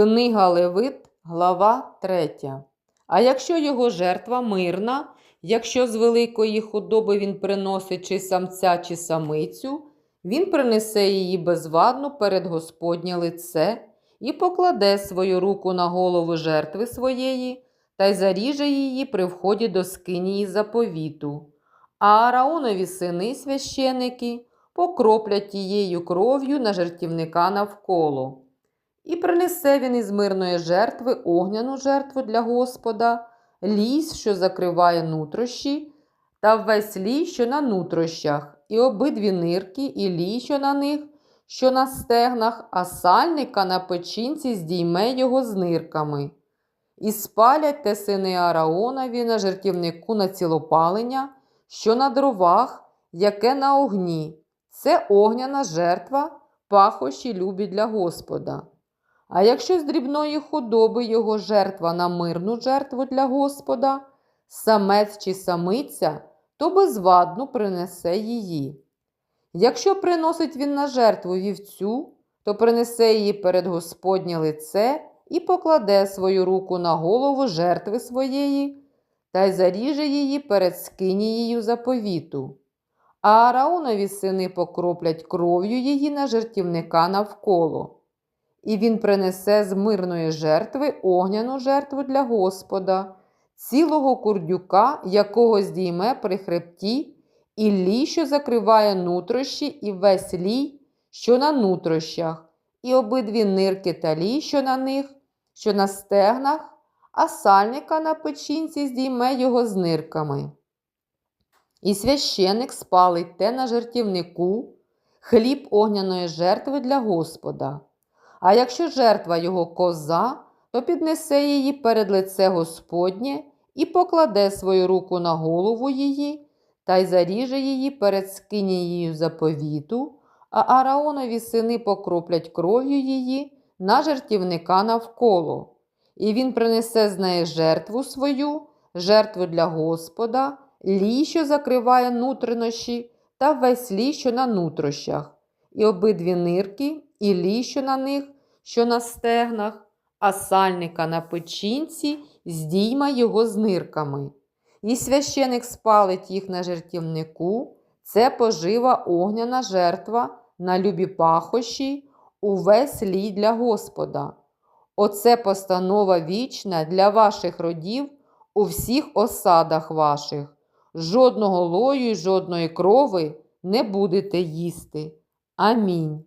Книга Левит, глава 3. А якщо його жертва мирна, якщо з великої худоби він приносить чи самця, чи самицю, він принесе її безвадну перед Господнє лице і покладе свою руку на голову жертви своєї та й заріже її при вході до скинії заповіту. А Ааронові сини священики покроплять тією кров'ю на жертівника навколо. І принесе він із мирної жертви огняну жертву для Господа, ліс, що закриває нутрощі, та весь лій, що на нутрощах, і обидві нирки, і лій, що на них, що на стегнах, а сальника на печінці здійме його з нирками. І спалять те сини Араонові на жертівнику на цілопалення, що на дровах, яке на огні. Це огняна жертва, пахощі любі для Господа. А якщо з дрібної худоби його жертва на мирну жертву для Господа, самець чи самиця, то безвадну принесе її. Якщо приносить він на жертву вівцю, то принесе її перед Господнє лице і покладе свою руку на голову жертви своєї, та й заріже її перед скинією заповіту. А Ааронові сини покроплять кров'ю її на жертівника навколо. І він принесе з мирної жертви огняну жертву для Господа, цілого курдюка, якого здійме при хребті, і лій, що закриває нутрощі, і весь лій, що на нутрощах, і обидві нирки та лій, що на них, що на стегнах, а сальника на печінці здійме його з нирками. І священик спалить те на жертівнику, хліб огняної жертви для Господа. А якщо жертва його коза, то піднесе її перед лице Господнє і покладе свою руку на голову її, та й заріже її перед скинією заповіту, а Ааронові сини покроплять кров'ю її на жертівника навколо. І він принесе з неї жертву свою, жертву для Господа, лій, що закриває нутринощі, та весь лій, що на нутрощах, і обидві нирки, і лій, що на них, що на стегнах, а сальника на печінці здійма його з нирками. І священик спалить їх на жертівнику, це пожива огняна жертва на любі пахощі, увесь лій для Господа. Оце постанова вічна для ваших родів у всіх осадах ваших. Жодного лою й жодної крови не будете їсти. Амінь.